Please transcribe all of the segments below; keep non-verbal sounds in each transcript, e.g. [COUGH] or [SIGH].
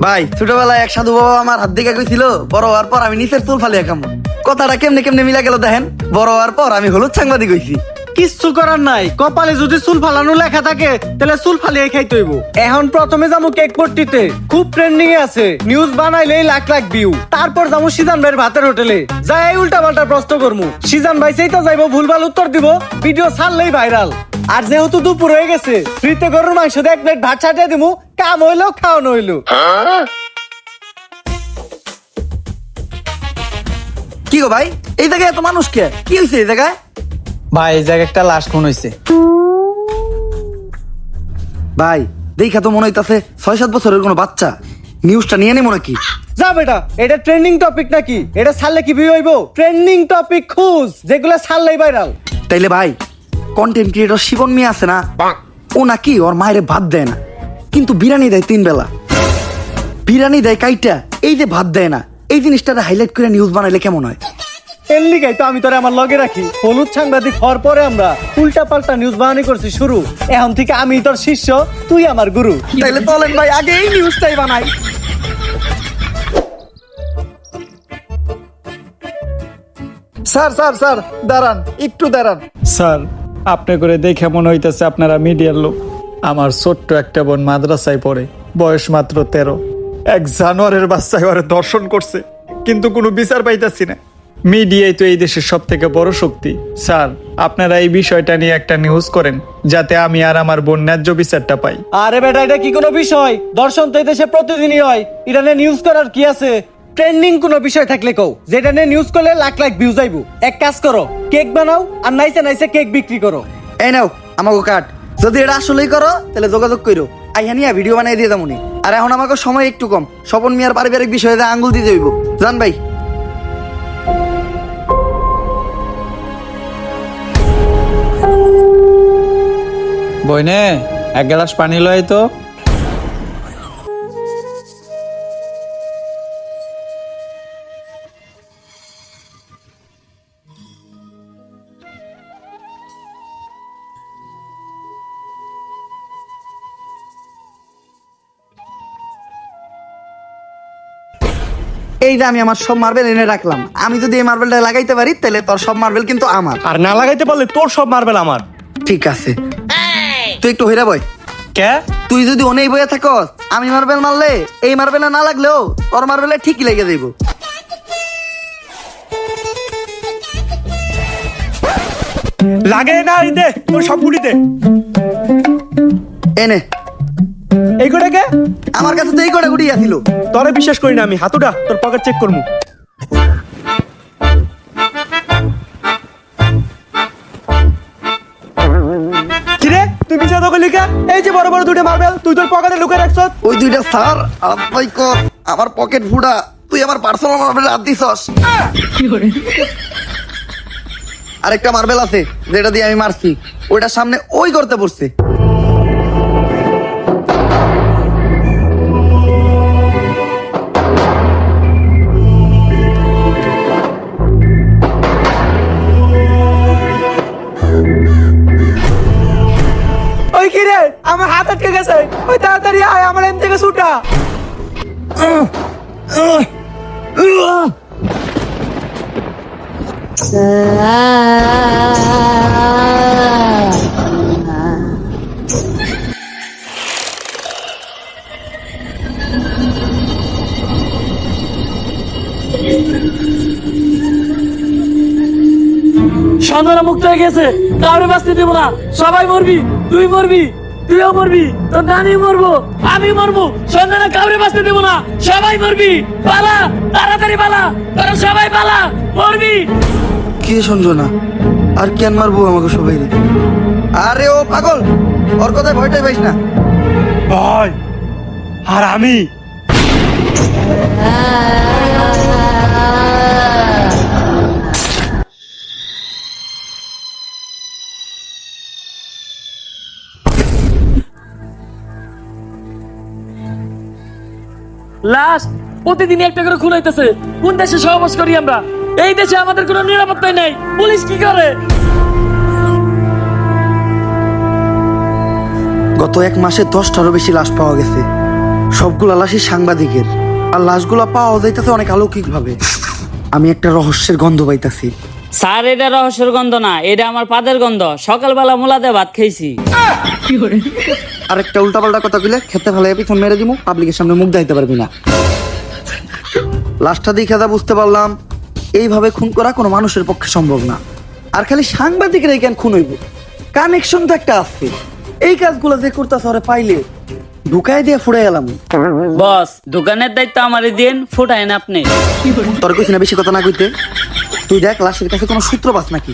ভাই, ছোটবেলায় এক সাধু বাবা আমার হাত দিকে কইছিল বড় হওয়ার পর আমি নিচের চুল ফালিয়ে খামো। কথাটা কেমনে কেমনে মিলা গেল দেখেন, বড় হওয়ার পর আমি হলুদ সাংবাদিক হইছি। কিচ্ছু করার নাই, কপালে যদি চুল ফালানো লেখা থাকে, তাহলে চুল ফালিয়ে খাইতে হইব। এখন প্রথমে যাব কেক পট্টিতে খুব ট্রেন্ডিং এ আছে নিউজ বানাইলেই লাখ লাখ ভিউ তারপর যাব সিজান ভাইয়ের ভাতের হোটেলে, যাই এই উল্টা পাল্টা প্রশ্ন করমু। সিজান ভাই সেই তো যাইবো, ভুলভাল উত্তর দিব ভিডিও ছাড়লেই ভাইরাল আর যেহেতু দুপুর হয়ে গেছে, ফ্রিতে গরুর মাংস দিয়ে এক প্লেট ভাত ছাটিয়ে দিমু কাম হইল খাওয়ানো হইল। কি গো ভাই? এই জায়গায় এত মানুষ কে? কি হয়েছে এই জায়গায়? ভাই এই জায়গায় একটা লাশ খুন হয়েছে ভাই দেখা তো মনে হইতাছে ছয় সাত বছরের কোনো বাচ্চা। নিউজটা নিয়ে নেব নাকি? যা বেটা এটা ট্রেন্ডিং টপিক নাকি? এটা ছাড়লে কি ভিউ হইব? ট্রেন্ডিং টপিক খুঁজ যেগুলো ছাড়লেই ভাইরাল তাইলে ভাই কন্টেন্ট ক্রিয়েটর শিবন মিয়া আছে না? ও নাকি ওর মায়ের ভাত দেয় না? কিন্তু বিরিয়ানি দেয় তিন বেলা। বিরিয়ানি দেয় কাইটা এই যে ভাত দেয় না। এই জিনিসটা হাইলাইট করে নিউজ বানাইলে কেমন হয়? এর লিগাই তো আমি তোরে আমার লগে রাখি। হলুদ সাংবাদিক হওয়ার পরে আমরা উল্টা পাল্টা নিউজ বানানি করছি শুরু। এখন থেকে আমি তোর শিষ্য তুই আমার গুরু। তাইলে চলেন ভাই আগে এই নিউজটাই বানাই। স্যার স্যার স্যার দাঁড়ান একটু দাঁড়ান। স্যার আপনি করে দেখে মনে হইতেছে আপনারা মিডিয়ার লোক। আমার ছোট্ট একটা বোন মাদ্রাসায় পড়ে বয়স মাত্র তেরো। এক জানোয়ারের বাচ্চায় ওরে দর্শন করছে কিন্তু কোনো বিচার পাইতাছি না। মিডিয়াই তো এই দেশের সব থেকে বড় শক্তি। স্যার আপনারা এই বিষয়টা নিয়ে একটা নিউজ করেন যাতে আমি আর আমার বোন ন্যায্য বিচারটা পাই। আরে বেটা এটা কি কোনো বিষয়? দর্শন তো এই দেশে প্রতিদিনই হয়। ইরানে নিউজ করার কি আছে? ট্রেন্ডিং কোনো বিষয় থাকলে কও। যেটা নিয়ে নিউজ করলে লাখ লাখ ভিউজ আইবো। এক কাজ করো কেক বানাও আর নাইসে নাইসে কেক বিক্রি করো। এই নাও আমাকে কাট। যদি এটা আসলেই করো, তাহলে যোগাযোগ করো আইহা নিয়ে ভিডিও বানাই দিয়ে দামুনি। আর এখন আমাকে সময় একটু কম। স্বপন মিয়ার পারিবারিক বিষয়ে আঙ্গুল দিতে হইব। জান ভাই। বইনে, এক গ্লাস পানি লয় তো। এই যে আমি আমার সব মার্বেল এনে রাখলাম। আমি যদি এই মার্বেলটা লাগাইতে পারি তাহলে তোর সব মার্বেল কিন্তু আমার। আর না লাগাইতে পারলে তোর সব মার্বেল আমার। ঠিক আছে। তুই একটু হইরা বয়। কে? তুই যদি অনেক বইয়া থাকস আমি মার্বেল মারলে এই মার্বেলে না লাগলেও তোর মার্বেলে ঠিকই লেগে যাইব। লাগে না এই দে তোর সব গুলিতে এনে। এই গোটাকে আমার কাছে তো এই কটা গুটি আছিল। তোরে বিশ্বাস করি না আমি। হাতুটা তোর পকেট চেক করব কিরে তুই বিচার দখল এই যে বড় বড় দুটো মার্বেল তুই তোর পকেটে রাখছ? ওই দুইটা স্যার আপাই কর আমার পকেট ফুটা তুই আমার পার্সোনাল মার্বেল হাত দিছস। আরেকটা মার্বেল আছে যেটা দিয়ে আমি মারছি। ওইটার সামনে ওই করতে পড়ছে আটকে ওই তাড়াতাড়ি আয়, আমার এম থেকে মুক্ত হয়ে গেছে। কাউরে বাঁচতে দেবো না। সবাই মরবি, তুই মরবি। তুইও মরবি? তোর নানি মরবো। আমি মরবো। সন্ধানা কাউরে বাঁচতে দেবো না। সবাই মরবি। পালা তাড়াতাড়ি পালা। তোরা সবাই পালা। মরবি। কি শুনছো না আর কেন মারবো আমাকে সবাই আরে ও পাগল ওর কথায় ভয়টাই পাইস না। ভয় আর আমি? লাশ প্রতিদিন একটা করে খুন হইতেছে। কোন দেশে সহবাস করি আমরা? এই দেশে আমাদের কোনো নিরাপত্তাই নাই। পুলিশ কি করে? গত এক মাসে দশটারও বেশি লাশ পাওয়া গেছে। সবগুলা লাশই সাংবাদিকের। আর লাশগুলা পাওয়া যাইতেছে অনেক অলৌকিক ভাবে আমি একটা রহস্যের গন্ধ পাইতাছি। স্যার এটা রহস্যের গন্ধ না এটা আমার পাদের গন্ধ। সকালবেলা মোলাতে ভাত খেয়েছি আর একটা উল্টাপাল্টা কথা কইলে খেতে ফেলে পিছন মেরে দিমু পাবলিকের সামনে মুখ দেখাইতে পারবি না। লাশটা দেখে যা বুঝতে পারলাম এইভাবে খুন করা কোনো মানুষের পক্ষে সম্ভব না। আর খালি সাংবাদিকের এই কেন খুন হইব। কানেকশন তো একটা আছে। এই কাজগুলো যে করতেছে ওরে পাইলে ঢুকাই দিয়ে ফুড়ে গেলাম বস দোকানের দায়িত্ব আমারই দিন ফুটাইন আপনি। তোর কইছি না বেশি কথা না কইতে। তুই দেখ লাশের কাছে কোনো সূত্র পাস নাকি?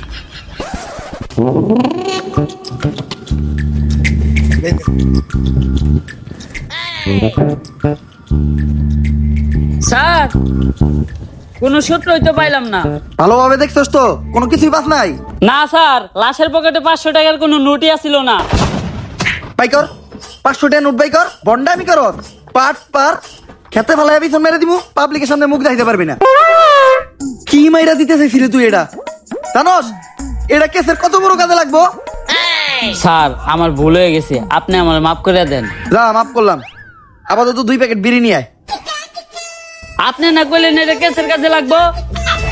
স্যার কোনো সূত্রই তো পাইলাম না। ভালোভাবে দেখছস তো কোনো কিছুই পাস নাই। না স্যার লাশের পকেটে পাঁচশো টাকার কোনো নোটই আসিল না। পাঁচশো টাকা নোট বাই কর বন্ডামি কর। পাট পার খেতে ফেলায় পিছন মেরে দিমু পাবলিকের সামনে মুখ দেখাইতে পারবি না। কি মাইরা দিতে চাইছিলি তুই এটা? জানোস এটা কেসের কত বড় কাজে লাগবো? স্যার আমার ভুল হয়ে গেছে। আপনি আমার মাফ করে দেন। যা মাফ করলাম। আপাতত দুই প্যাকেট বিড়ি নিয়ে আয়। আপনি না করলেন এটা কেসের কাছে লাগবো?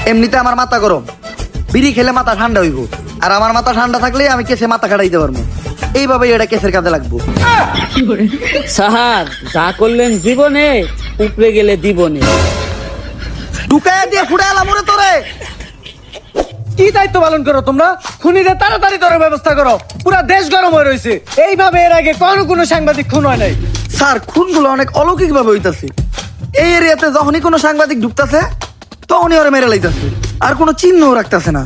এমনিতে আমার মাথা গরম। বিড়ি খেলে মাথা ঠান্ডা হইব। আর আমার মাথা ঠান্ডা থাকলে আমি কেসে মাথা খাটাইতে পারব। এইভাবেই এটা কেসের কাজে লাগবো। স্যার যা করলেন জীবনে উপরে গেলে দিবনে। ঢুকাইয়া দিয়ে ফুটে এলাম ওরে তোরে। কি দায়িত্ব পালন করো তোমরা? খুনিদের তাড়াতাড়ি ধরার ব্যবস্থা করো। পুরা দেশ গরম হয়ে রয়েছে। এইভাবে এর আগে কোনো কোনো সাংবাদিক খুন হয় নাই। স্যার খুনগুলো অনেক অলৌকিক ভাবে হইতাছে। এই এরিয়াতে যখনই কোনো সাংবাদিক ঢুকতাছে তখনই ওরা মেরে লাইতাছে। আর কোনো চিহ্নও রাখতাছে না।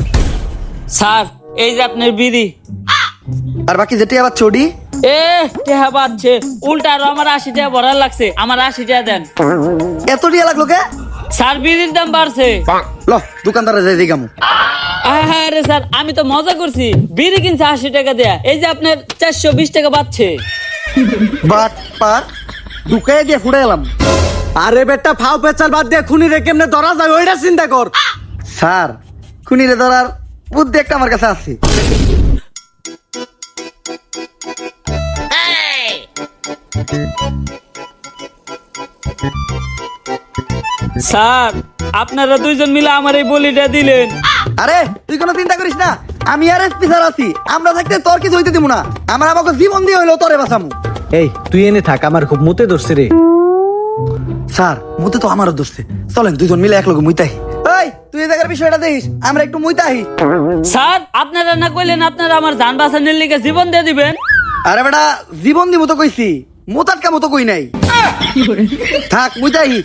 স্যার এই যে আপনার বিড়ি। আর বাকি যেটি আবার চডি? এ টেহা বাজছে উল্টা আরও আমার আশি টাকা ভরার লাগছে। আমার আশি টাকা দেন। এত টিয়া লাগল কে? স্যার বিড়ির দাম বাড়ছে। ল দোকানদারে যাই দিগামু। আরে স্যার আমি তো মজা করছি। বিড়ি কিনছে আশি টাকা দেয়া এই যে আপনার চারশো বিশ টাকা বাড়ছে। বাট পার ঢুকাইয়া দিয়ে ফুটে এলাম। আরে বেটা ফাও পেচাল বাদ দিয়ে খুনিরে কেমনে ধরা যায় ওইটা চিন্তা কর। স্যার খুনিরে ধরার বুদ্ধি একটা আমার কাছে আছে। স্যার আপনারা দুইজন মিলে আমার এই বলিটা দিলেন। আরে তুই কোনো চিন্তা করিস না। আমি আর এসপি স্যার আছি। আমরা থাকতে তোর কিছু হইতে দিব না। আমরা আমাকে জীবন দিয়ে হইল তোরে বাঁচামু। এই তুই এনে থাক আমার খুব মুতে ধরছে রে। স্যার মুতে তো আমারও দোষে চলেন দুজন মিলে এক লোক মুইতাহি এই তুই জায়গার বিষয়টা দেখিস আমরা একটু মুইতাহি স্যার আপনারা না কইলেন আপনারা আমার যান বাঁচানোর লিগে জীবন দিয়ে দিবেন? আরে বেটা জীবন দিব তো কইছি। মোতাটকা মতো কই নাই। থাক মুইতাহি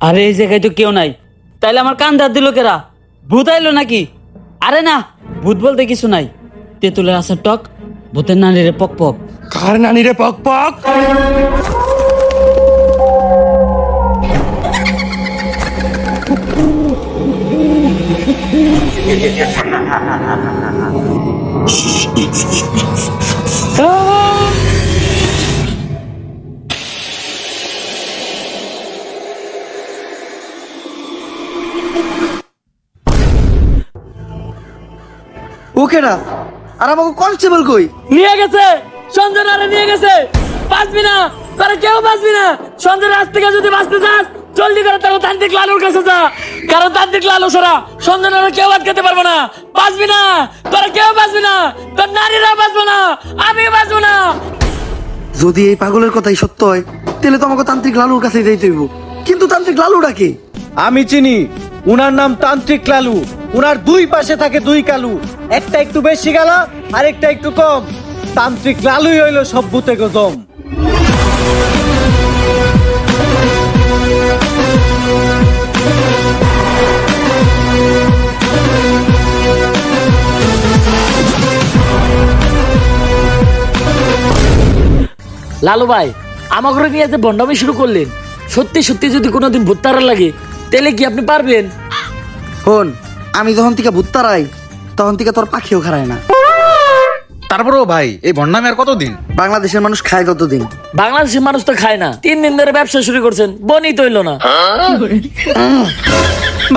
আরে এই জায়গায় তো কেউ নাই। তাইলে আমার কান ধার দিল কেরা? ভূত আইলো নাকি? আরে না ভূত বলতে কিছু নাই। তেঁতুলের আসার টক ভূতের নানিরে পক পক। কার নানি রে পক? পক [LAUGHS] ওকেরা আর আমাকে কনস্টেবল কই? নিয়ে গেছে। সঞ্জনারে নিয়ে গেছে। বাঁচবি না। তারা কেউ বাঁচবি না। সঞ্জয় রাত থেকে যদি বাঁচতে চাস জলদি করে তারা তান্ত্রিক লালুর কাছে যা। কারণ তান্ত্রিক লালু সারা সঞ্জনারে কেউ আটকাতে পারব না। বাঁচবি না। তোরা কেউ বাঁচবি না। তোর নারীরা বাঁচবো না। আমি বাঁচবো না। যদি এই পাগলের কথাই সত্য হয় তাহলে তো আমাকে তান্ত্রিক লালুর কাছে যাইতে হইব। কিন্তু তান্ত্রিক লালুটা কে? আমি চিনি। উনার নাম তান্ত্রিক লালু। উনার দুই পাশে থাকে দুই কালু। একটা একটু বেশি গেল আর একটা একটু কম। তান্ত্রিক লালুই হইল সব ভূতে গজম। লালু ভাই আমাকে নিয়ে যে বন্ডামি শুরু করলেন সত্যি সত্যি যদি কোনোদিন ভুত্তারা লাগে তাহলে কি আপনি পারবেন? হন আমি যখন থেকে ভুত্তারাই তখন থেকে তোর পাখিও খারায় না। তারপরেও ভাই এই ভণ্ডামি আর কতদিন? বাংলাদেশের মানুষ খায় কতদিন? বাংলাদেশের মানুষ তো খায় না। তিন দিন ধরে ব্যবসা শুরু করছেন বনি তৈল না।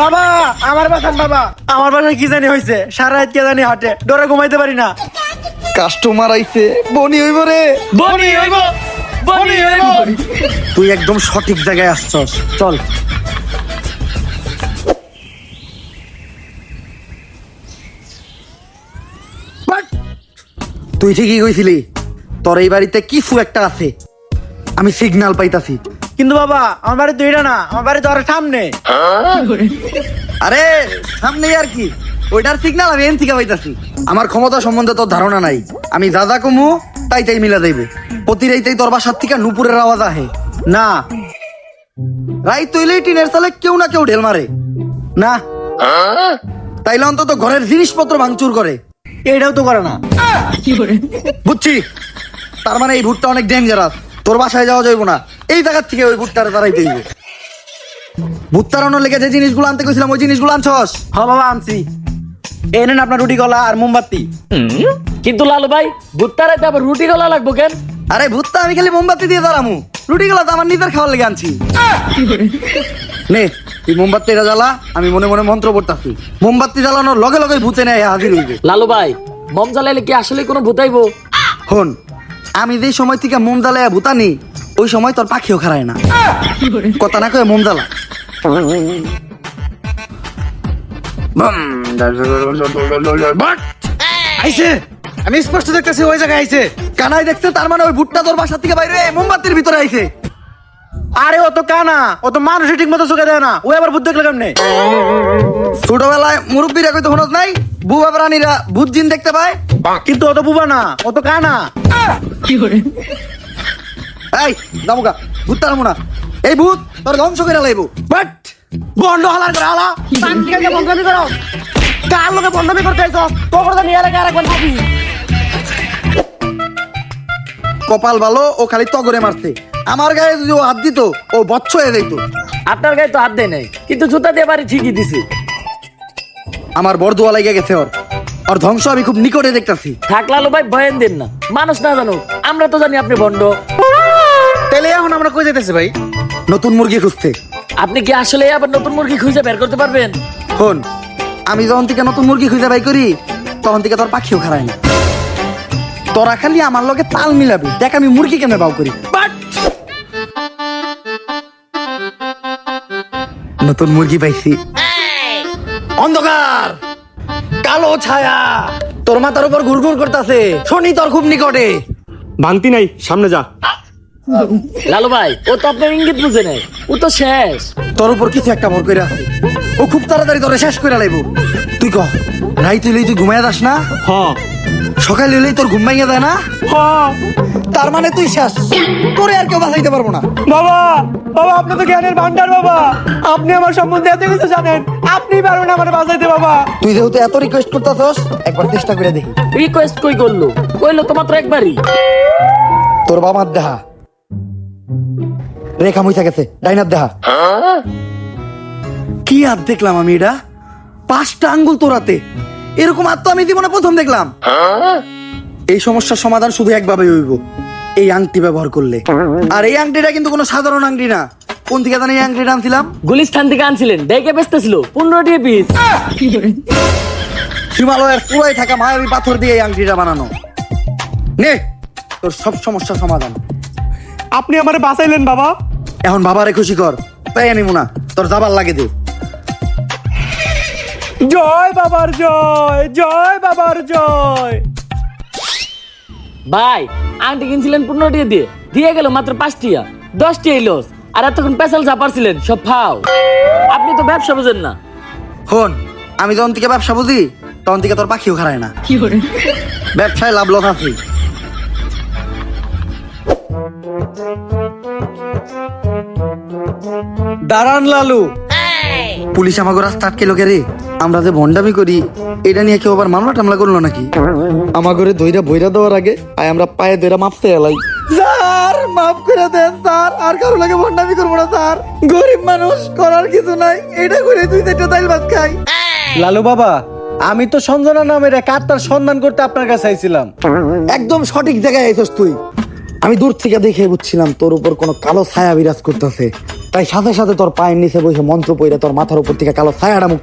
বাবা আমার বাসান বাবা। আমার বাসায় কি জানি হয়েছে? সারা রাত কে জানি হাটে ডরে ঘুমাইতে পারি না। কাস্টমার আইছে বনি হইব রে। বনি হইব বনি হইব। তুই একদম সঠিক জায়গায় আসছস। চল। তুই ঠিকই কইছিলি তোর এই বাড়িতে কিছু একটা আছে। আমি সিগনাল পাইতাছি। কিন্তু বাবা আমার বাড়ি তো এটা না আমার বাড়ি তো আরও সামনে। আরে সামনে আর কি? ওইটার সিগনাল আমি এন থেকে পাইতাছি। আমার ক্ষমতা সম্বন্ধে তোর ধারণা নাই। আমি যা যা কমু তাই তাই মিলা দেব প্রতি রাইতেই তোর বাসার থেকে নুপুরের আওয়াজ আহে। না। রাই তৈলেই টিনের সালে কেউ না কেউ ঢেল মারে। না। তাইলে অন্তত ঘরের জিনিসপত্র ভাঙচুর করে। এটাও তো করে না। বুঝছি? তার মানে এই ভুট্টা অনেক ডেঞ্জারাস তোর বাসায় যাওয়া যাইব না। এই জায়গার থেকে ওই ভুট্টার তারাই দেইব ভুট তাড়ানোর লেগে যে জিনিসগুলো আনতে গেছিলাম ওই জিনিসগুলো আনছস? হ বাবা আনছি। এই নেন আপনার রুটি কলা আর মোমবাতি। কিন্তু লালু ভাই ভুট্টারে আবার রুটি গলা লাগবো কেন? আরে ভুট্টা আমি খালি মোমবাতি দিয়ে দাঁড়ামু রুটি গুলো তো আমার নিজের খাওয়ার লেগে আনছি নে তুই মোমবাতিটা জ্বালা আমি মনে মনে মন্ত্র পড়তাছি মোমবাতি জ্বালানোর লগে লগে ভূতে নেয় হাজির হইবে লালু ভাই মম জ্বালাইলে কি আসলে কোনো ভূতাইবো হন আমি যেই সময় থেকে মোম জ্বালায় ভূতানি ওই সময় তোর পাখিও খারায় না কথা না কয়ে মোম জ্বালা আইছে আমি স্পষ্ট দেখতেছি ওই জায়গায় আইছে কানাই দেখছে, তার মানে ওই ভুট্টা তোর বাসা থেকে বাইরে মোমবাতির ভিতরে আইছে। আরে, ও তো কানা, ও তো মানুষই ঠিক মতো চোখে দেয় না, ও আবার বুদ্ধি দেখলে কেমনে? ছোটবেলায় মুরব্বীরা কইতে হনত নাই, বুবা প্রাণীরা ভূত জিন দেখতে পায়, কিন্তু ও তো বুবা না, ও তো কানা। কি করে এই দামুকা ভূত তারামু না এই ভূত তোর ধ্বংস করে লাইবো। বাট, বন্ধ হালার করে, হালা। বন্ধবি করো। কার লোকে বন্ধবি করতে আইছো তো করে নিয়ে আরেকবার পাবি কপাল ভালো ও খালি তগরে মারছে। আমার গায়ে যদি ও হাত দিত ও বচ্চ হয়ে যাইত। আপনার গায়ে তো হাত দেয় নাই কিন্তু জুতা দিয়ে বাড়ি ঠিকই দিছে। আমার বরদুয়া লেগে গেছে ওর। ওর ধ্বংস আমি খুব নিকটে দেখতাছি। থাক লালু ভাই ভয়েন দেন না। মানুষ না জানো আমরা তো জানি আপনি ভণ্ড। তাহলে এখন আমরা কই যাইতেছি ভাই? নতুন মুরগি খুঁজতে। আপনি কি আসলে আবার নতুন মুরগি খুঁজে বের করতে পারবেন? হন আমি যখন থেকে নতুন মুরগি খুঁজে বাই করি তখন থেকে তোর পাখিও খারায় না। তোরা খালি আমার লগে তাল মিলাবি। দেখ আমি মুরগি কেন বাউ করি। বাট! নতুন মুরগি পাইছি। অন্ধকার! কালো ছায়া! তোর মাথার উপর ঘুরঘুর করতেছে। শনি তোর খুব নিকটে। ভাঙতি নাই সামনে যা। লালু ভাই ও তো আপনার ইঙ্গিত বুঝে নেই। ও তো শেষ। তোর উপর কিছু একটা ভর করে আছে। ও খুব তাড়াতাড়ি তোরে শেষ করে লাইব। তুই কহ রাই তুই তুই ঘুমাইয়া যাস না? হ। সকালে হইলেই তোর ঘুম ভাঙিয়া যায় না? তার মানে তুই শেষ। তোরে আর কেউ বাঁচাইতে পারব না। বাবা বাবা আপনি তো জ্ঞানের ভান্ডার বাবা। আপনি আমার সম্বন্ধে এত কিছু জানেন। আপনি পারবেন আমার বাঁচাইতে বাবা। তুই যেহেতু এত রিকোয়েস্ট করতেছস একবার চেষ্টা করে দেখি। রিকোয়েস্ট কই করল? কইলো তো মাত্র একবারই। তোর বাবার দেহা। রেখা মুইসা গেছে ডাইনার দেহা। কি আর দেখলাম আমি এটা? পাঁচটা আঙ্গুল তোরাতে এরকম তো আমি জীবনে প্রথম দেখলাম। এই সমস্যার সমাধান শুধু একভাবে হইব। এই আংটি ব্যবহার করলে। আর এই আংটিটা কিন্তু কোনো সাধারণ আংটি না। কোন থেকে জানি এই আংটিটা আনছিলাম? গুলিস্থান থেকে আনছিলেন। দেখে পনেরোটি পিস হিমালয়ের পুরাই থাকা মায়াবী পাথর দিয়ে এই আংটিটা বানানো। নে তোর সব সমস্যার সমাধান। আপনি আমারে বাঁচাইলেন বাবা। এখন বাবারে খুশি কর। তাই আনিমু না। তোর যাবার লাগে দে। জয় বাবার জয় জয় বাবার জয়। ভাই আন্টি কিনছিলেন পনেরোটি দিয়ে। দিয়ে গেল মাত্র পাঁচটিয়া। দশটি লস আর এতক্ষণ পেশাল চাপারছিলেন সব ফাও আপনি তো ব্যবসা বুঝেন না। হন আমি যখন থেকে ব্যবসা বুঝি তখন থেকে তোর পাখিও খারায় না। কি করে? ব্যবসায় লাভ লস আছে। দাঁড়ান লালু পুলিশ আমাকে রাস্তা আটকে লোকে রে। আমরা যে ভন্ডামি করি এটা নিয়ে কেউ আবার মামলা টামলা করল নাকি? আমার ঘরে দইরা বইরা দেওয়ার আগে আয় আমরা পায়ে দইরা মাপতে এলাই স্যার মাফ করে দেন স্যার। আর কারও লাগে ভন্ডামি করব না স্যার। গরিব মানুষ করার কিছু নাই এটা করে তুই একটা তাইল ভাত খাই। লালু বাবা আমি তো সঞ্জনা নামের এক আত্মার সন্ধান করতে আপনার কাছে আইছিলাম। একদম সঠিক জায়গায় আইছস তুই। আমি দূর থেকে দেখে বুঝছিলাম তোর উপর কোনো কালো ছায়া বিরাজ করতেছে। তাই সাথে সাথে তোর পায়ের নিচে বসে মন্ত্র পইরা তোর মাথার উপর থেকে কালো ছায়াটা মুক্ত